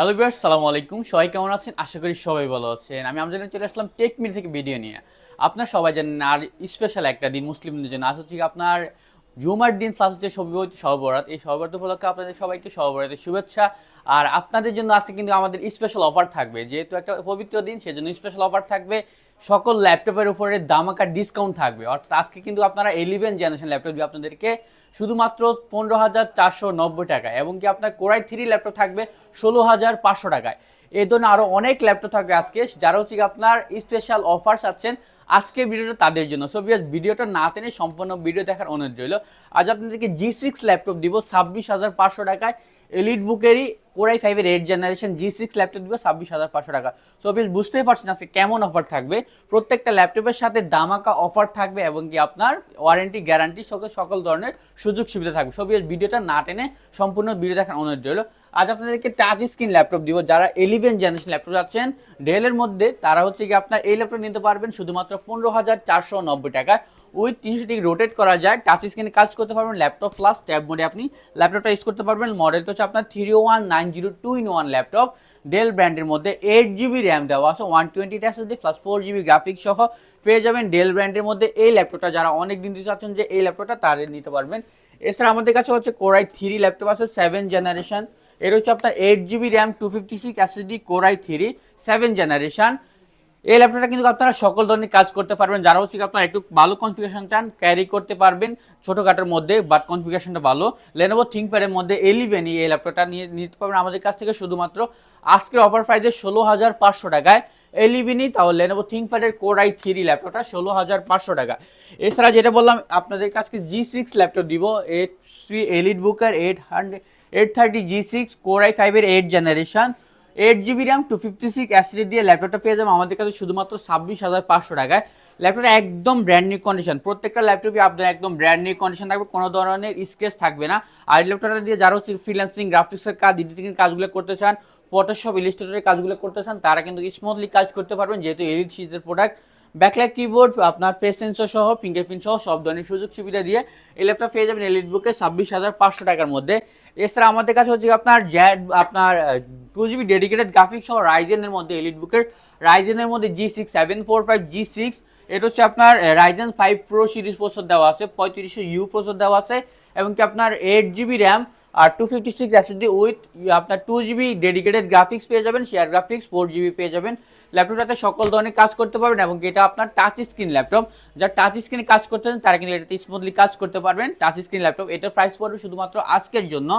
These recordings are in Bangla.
হ্যালো বিয়ার সালামু আলাইকুম। সবাই কেমন আছেন? আশা করি সবাই ভালো আছেন। আমি আমাদের চলে আসলাম টেক মিনি থেকে ভিডিও নিয়ে। আপনার সবাই জানেন, আর স্পেশাল একটা দিন মুসলিমদের জন্য। আজ হচ্ছে আপনার জুমার দিন প্লাস হচ্ছে সবিবহিত সহবরাত। এই সহবরাত উপলক্ষে আপনাদের সবাইকে সহবরাতের শুভেচ্ছা। আর আপনাদের জন্য আজকে কিন্তু আমাদের স্পেশাল অফার থাকবে। যেহেতু একটা পবিত্র দিন, সেজন্য স্পেশাল অফার থাকবে। সকল ল্যাপটপের উপরে দামাকা ডিসকাউন্ট থাকবে। অর্থাৎ আজকে কিন্তু আপনারা ইলেভেন জেনারেশন ল্যাপটপ দিয়ে আপনাদেরকে শুধুমাত্র পনেরো হাজার চারশো নব্বই টাকায় এবং কি আপনার কোরাই থ্রি ল্যাপটপ থাকবে ষোলো হাজার পাঁচশো টাকায়। এই ধরনের আরও অনেক ল্যাপটপ থাকবে আজকে, যারা হচ্ছে আপনার স্পেশাল অফার চাচ্ছেন আজকে ভিডিওটা তাদের জন্য। সো বিয়ার ভিডিওটা না টেনে সম্পূর্ণ ভিডিও দেখার অনুরোধ রইল। আজ আপনাদেরকে জি সিক্স ল্যাপটপ দিব, ছাব্বিশ হাজার পাঁচশো টাকায়। এলিট বুকেরই কোরাই ফাইভের eight generation G six laptop দিব, ছাব্বিশ হাজার পাঁচশো টাকা। সো বেশ বুঝতেই পারছেন আজকে কেমন অফার থাকবে। প্রত্যেকটা ল্যাপটপের সাথে দামাকা অফার থাকবে এবং কি আপনার ওয়ারেন্টি গ্যারান্টি সকল সকল ধরনের সুযোগ সুবিধা থাকবে। সব ভিডিওটা না টেনে সম্পূর্ণ ভিডিও দেখার অনুরোধ রইল। আজ আপনাদেরকে টাচ স্ক্রিন ল্যাপটপ দিব। যারা ইলেভেন জেনারেশন ল্যাপটপ যাচ্ছেন ডেলের মধ্যে তারা হচ্ছে কি আপনার এই ল্যাপটপ নিতে পারবেন শুধুমাত্র পনেরো হাজার চারশো নব্বই টাকায়। উইথ তিনশো ডিগ্রি রোটেট করা যায় টাচ স্ক্রিনে কাজ করতে পারবেন ল্যাপটপ প্লাস ট্যাব মোডে আপনি ল্যাপটপটা ইউজ করতে পারবেন। মডেল হচ্ছে আপনার three one nine zero two in one laptop Dell ব্র্যান্ডের মধ্যে এইট জিবি র্যাম দেওয়া আছে one twenty SSD plus four GB graphics সহ পেয়ে যাবেন ডেল ব্র্যান্ডের মধ্যে এই ল্যাপটপটা যারা অনেক দিন দিতে চাচ্ছেন যে এই ল্যাপটপটা তাদের নিতে পারবেন। এছাড়া আমাদের কাছে হচ্ছে কোরাই থ্রি ল্যাপটপ আছে সেভেন জেনারেশন এর হচ্ছে আপনার eight GB RAM two fifty six SSD core i three seven generation এই ল্যাপটপটা কিন্তু আপনারা সকল ধরনের কাজ করতে পারবেন। যারা হচ্ছে আপনারা একটু ভালো কনফিগারেশন চান ক্যারি করতে পারবেন ছোটোখাটোর মধ্যে বাট কনফিগারেশনটা ভালো। লেনোভো থিঙ্কপ্যাডের মধ্যে এলিভেন এই ল্যাপটপটা নিয়ে নিতে পারবেন। আমাদের কাছ থেকে শুধুমাত্র আজকের অফার প্রাইসে ষোলো হাজার পাঁচশো টাকায়। এলিভেনই তাহলে লেনোভো থিঙ্কপ্যাডের কোর আই থ্রি ল্যাপটপটা ষোলো হাজার পাঁচশো টাকা। এছাড়া যেটা বললাম, আপনাদের কাছকে জি সিক্স ল্যাপটপ দিব eight three elite Booker eight hundred eight thirty G six core i ফাইভের eight generation eight GB RAM two fifty six SSD দিয়ে ল্যাপটপটা পেয়ে যাবেন। আমাদের কাছে শুধুমাত্র ছাব্বিশ হাজার পাঁচশো টাকায়। ল্যাপটপটা একদম ব্র্যান্ড নিউ কন্ডিশন প্রত্যেকটা ল্যাপটপই আপনার একদম ব্র্যান্ড নিউ কন্ডিশন থাকবে, কোনো ধরনের স্কেচ থাকবে না। আর ল্যাপটপটা দিয়ে যারা হচ্ছে ফ্রিল্যান্সিং গ্রাফিক্সের কাজ এডিটিংয়ের কাজগুলো করতে চান ফটোশপ ইলিস্ট্রেটরের কাজগুলো করতে চান, তারা কিন্তু স্মুথলি কাজ করতে পারবেন, যেহেতু সিরিজের প্রোডাক্ট ব্যাকলাইট কিবোর্ড আপনার ফেস সেন্সর সহ ফিঙ্গারপ্রিন্ট সহ, সব ধরনের সুযোগ সুবিধা দিয়ে এই ল্যাপটপ পেয়ে যাবেন এলিট বুকে ছাব্বিশ হাজার পাঁচশো টাকার মধ্যে। এছাড়া আমাদের কাছে হচ্ছে আপনার জ্যাড আপনার টু জিবি ডেডিকেটেড গ্রাফিক্স সহ রাইজেনের মধ্যে এলিট বুকের রাইজেনের মধ্যে G six seven four five G six এটা হচ্ছে আপনার Ryzen five pro series processor দেওয়া আছে, পঁয়ত্রিশশো ইউ প্রসেসর দেওয়া আছে, এবং কি আপনার eight GB RAM R two fifty six SSD with আপনার টু জিবি ডেডিকেটেড গ্রাফিক্স পেয়ে যাবেন শেয়ার গ্রাফিক্স ফোর জিবি পেয়ে যাবেন। ল্যাপটপটাতে সকল ধরনের কাজ করতে পারবেন এবং এটা আপনার টাচ স্ক্রিন ল্যাপটপ যারা টাচ স্ক্রিনে কাজ করতে চান, তারা কিন্তু এটাতে স্মুথলি কাজ করতে পারবেন টাচ স্ক্রিন ল্যাপটপ এটার প্রাইস পড়বে শুধুমাত্র আজকের জন্য,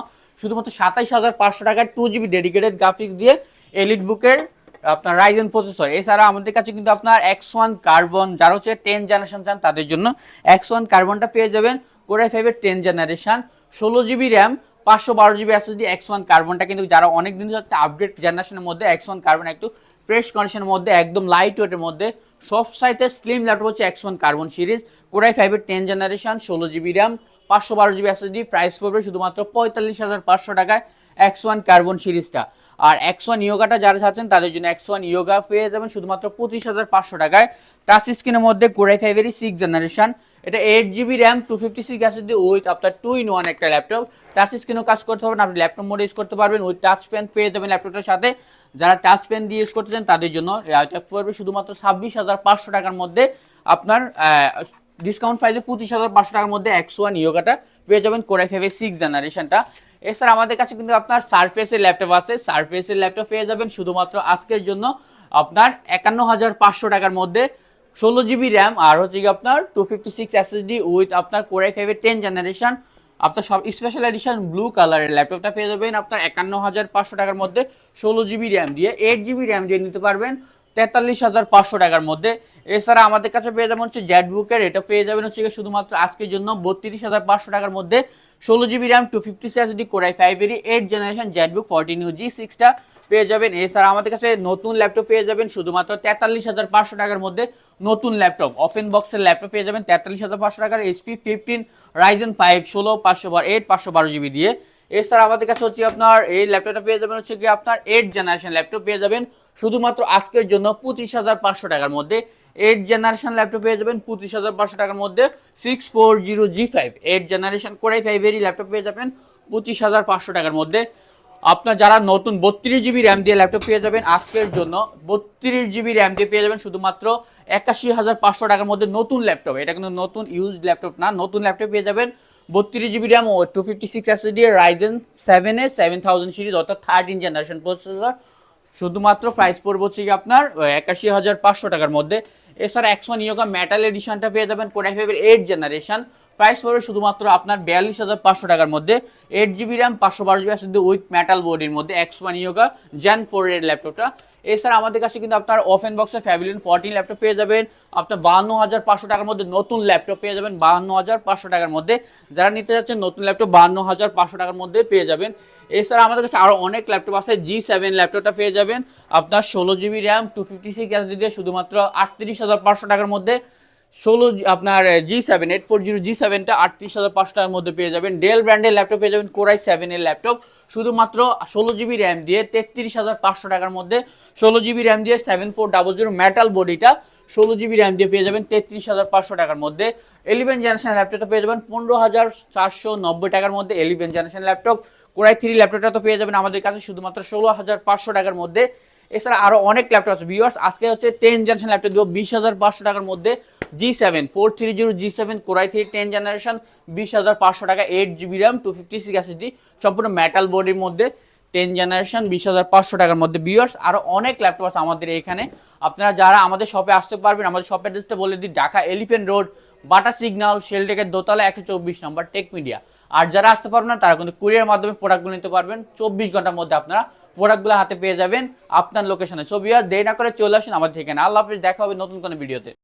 শুধুমাত্র সাতাইশ হাজার পাঁচশো টাকার টু জিবি ডেডিকেটেড গ্রাফিক্স দিয়ে এলিট বুকের আপনার রাইজেন প্রসেসর এছাড়া আমাদের কাছে কিন্তু আপনার এক্স ওয়ান কার্বন যারা হচ্ছে টেন জেনারেশন চান তাদের জন্য এক্স ওয়ান কার্বনটা পেয়ে যাবেন কোরাই ফাইভের টেন জেনারেশন ষোলো জিবি র্যাম পাঁচশো বারো জিবি এসএসডি এক্স ওয়ান কার্বনটা কিন্তু যারা অনেক দিন যাচ্ছে আপডেট জেনারেশনের মধ্যে এক্স ওয়ান কার্বন একটু ফ্রেশ কন্ডিশনের মধ্যে, একদম লাইট ওয়েটের মধ্যে, সব সাইতে স্লিম ল্যাপটপ হচ্ছে X one carbon series core i ফাইভের টেন জেনারেশন ষোলো জিবি র্যাম পাঁচশো বারো জিবি এসএসডি প্রাইস পড়বে শুধুমাত্র পঁয়তাল্লিশ হাজার পাঁচশো টাকায়। এক্স ওয়ান কার্বন সিরিজটা আর এক্স ওয়ান ইয়োগাটা যারা চাচ্ছেন, তাদের জন্য এক্স ওয়ান ইয়োগা পেয়ে যাবেন শুধুমাত্র পঁচিশ হাজার পাঁচশো টাকায়। টাচ স্ক্রিনের মধ্যে কোরাই ফাইভেরই সিক্স জেনারেশন এটা eight GB RAM two fifty six আছে উইথ আপনার টু ইন ওয়ান একটা ল্যাপটপ টাচ স্ক্রিনও কাজ করতে পারবেন, আপনি ল্যাপটপ মোড ইউজ করতে পারবেন। উইথ টাচ পেন পেয়ে যাবেন ল্যাপটপটার সাথে। যারা টাচ পেন দিয়ে ইউজ করতে চান, তাদের জন্য শুধুমাত্র ছাব্বিশ হাজার পাঁচশো টাকার মধ্যে আপনার ডিসকাউন্ট প্রাইসে পঁচিশ হাজার পাঁচশো টাকার মধ্যে একশো ওয়ান ইয়োগাটা পেয়ে যাবেন কোরাই ফাইভের সিক্স জেনারেশনটা এছাড়া আমাদের কাছে কিন্তু আপনার সারফেসের ল্যাপটপ আছে। সারফেসের ল্যাপটপ পেয়ে যাবেন শুধুমাত্র আজকের জন্য আপনার একান্ন হাজার পাঁচশো টাকার মধ্যে ষোলো জিবি র্যাম আর হচ্ছে কি আপনার two fifty six SSD with আপনার কোরাই ফাইভের টেন জেনারেশন আপনার সব স্পেশাল এডিশন ব্লু কালারের ল্যাপটপটা পেয়ে যাবেন আপনার একান্ন হাজার পাঁচশো টাকার মধ্যে ষোলো জিবি র্যাম দিয়ে। এইট জিবি র্যাম দিয়ে নিতে পারবেন তেতাল্লিশ হাজার পাঁচশো টাকার মধ্যে এছাড়া আমাদের কাছে পেয়ে যাবেন হচ্ছে জেড বুকের এটা পেয়ে যাবেন হচ্ছে শুধুমাত্র আজকের জন্য বত্রিশ হাজার পাঁচশো টাকার মধ্যে ষোলো GB RAM two fifty six D core i ফাইভেরই eight generation ZBook fourteen U G সিক্সটা পেয়ে যাবেন। এছাড়া আমাদের কাছে নতুন ল্যাপটপ পেয়ে যাবেন, শুধুমাত্র তেতাল্লিশ হাজার পাঁচশো টাকার মধ্যে নতুন ল্যাপটপ ওপেন বক্সের ল্যাপটপ পেয়ে যাবেন, তেতাল্লিশ হাজার পাঁচশো টাকার এইচপি ফিফটিন রাইজেন ফাইভ ষোলো, পাঁচশো বার এইট পাঁচশো বারো জিবি দিয়ে। এছাড়া আমাদের কাছে হচ্ছে আপনার এই ল্যাপটপটা পেয়ে যাবেন হচ্ছে কি আপনার এইট জেনারেশন ল্যাপটপ পেয়ে যাবেন, শুধুমাত্র আজকের জন্য পঁচিশ হাজার পাঁচশো টাকার মধ্যে। এইট জেনারেশন ল্যাপটপ পেয়ে যাবেন পঁচিশ হাজার পাঁচশো টাকার মধ্যে six four zero G five eight generation core i ফাইভেরই laptop পেয়ে যাবেন পঁচিশ হাজার পাঁচশো টাকার মধ্যে। আপনার যারা নতুন বত্রিশ জিবি র্যাম দিয়ে ল্যাপটপ পেয়ে যাবেন, আজকের জন্য বত্রিশ জিবি র্যাম দিয়ে পেয়ে যাবেন শুধুমাত্র একাশি হাজার পাঁচশো টাকার মধ্যে নতুন ল্যাপটপ এটা কিন্তু নতুন ইউজ ল্যাপটপ না, নতুন ল্যাপটপ পেয়ে যাবেন বত্রিশ জিবি র্যাম ও টু ফিফটি সিক্স এস দিয়ে Ryzen seven A seven thousand series অর্থাৎ থার্টিন জেনারেশন প্রসেসর শুধুমাত্র প্রাইস পড়বে হচ্ছে আপনার একাশি হাজার পাঁচশো টাকার মধ্যে। এছাড়া একশো নিয়োগা মেটাল এডিশনটা পেয়ে যাবেন কোডাই ফাইভের এইট জেনারেশন প্রাইস পড়বে শুধুমাত্র আপনার বিয়াল্লিশ হাজার পাঁচশো টাকার মধ্যে। এইট জিবি র্যাম পাঁচশো বারো জিবি শুধু উইথ মেটাল বোর্ডের মধ্যে একশো নিয়োগা জেন ফোর এর ল্যাপটপটা এছাড়া আমাদের কাছে কিন্তু আপনার ওপেন বক্সে ফ্যাভিলিয়ন ফোরটিন ল্যাপটপ পেয়ে যাবেন। আপনার বাহান্ন হাজার পাঁচশো টাকার মধ্যে নতুন ল্যাপটপ পেয়ে যাবেন, বাহান্ন হাজার পাঁচশো টাকার মধ্যে। যারা নিতে যাচ্ছেন নতুন ল্যাপটপ বাহান্ন হাজার পাঁচশো টাকার মধ্যে পেয়ে যাবেন। এছাড়া আমাদের কাছে আরও অনেক ল্যাপটপ আছে জি সেভেন ল্যাপটপটা পেয়ে যাবেন। আপনার ষোলো GB RAM two fifty six দিয়ে শুধুমাত্র আটত্রিশ হাজার পাঁচশো টাকার মধ্যে। ষোলো আপনার G seven eight four zero G সেভেনটা আটত্রিশ হাজার পাঁচশো টাকার মধ্যে পেয়ে যাবেন। ডেল ব্র্যান্ডের ল্যাপটপ পেয়ে যাবেন কোরাই সেভেনের ল্যাপটপ শুধুমাত্র ষোলো জিবি র্যাম দিয়ে তেত্রিশ হাজার পাঁচশো টাকার মধ্যে ষোলো জিবি র্যাম দিয়ে seven four double zero metal বডিটা ষোলো জিবি র্যাম দিয়ে পেয়ে যাবেন, তেত্রিশ হাজার পাঁচশো টাকার মধ্যে। এলিভেন জেনারেশন ল্যাপটপটা পেয়ে যাবেন, পনেরো হাজার চারশো নব্বই টাকার মধ্যে eleven generation laptop core i three ল্যাপটপটা তো পেয়ে যাবেন আমাদের কাছে শুধুমাত্র ষোলো হাজার পাঁচশো টাকার মধ্যে। এছাড়া আরও অনেক ল্যাপটপ আছে ভিউয়ার্স আজকে হচ্ছে টেন জেনারেশন ল্যাপটপ দেবো, বিশ হাজার পাঁচশো টাকার মধ্যে। G seven four three zero G seven core i three ten generation বিশ হাজার পাঁচশো টাকা eight GB RAM two fifty six SSD সম্পূর্ণ মেটাল বডির মধ্যে টেন জেনারেশন বিশ হাজার পাঁচশো টাকার মধ্যে। ভিউয়ার্স আরও অনেক ল্যাপটপ আছে আমাদের এখানে। আপনারা যারা আমাদের শপে আসতে পারবেন, আমাদের শপ অ্যাড্রেসটা বলে দিই, Dhaka elephant road Bata signal শেলটেকের দোতলা একশো চব্বিশ নম্বর টেক মিডিয়া আর যারা আসতে পারবেন না, তারা কিন্তু কুরিয়ার মাধ্যমে প্রোডাক্টগুলো নিতে পারবেন। চব্বিশ ঘণ্টার মধ্যে আপনারা প্রোডাক্টগুলো হাতে পেয়ে যাবেন আপনার লোকেশনে ছবি আর দেরি না করে চলে আসুন আমাদের ঠিকানা আল্লাহ হাফিজ, দেখা হবে নতুন কোনো ভিডিওতে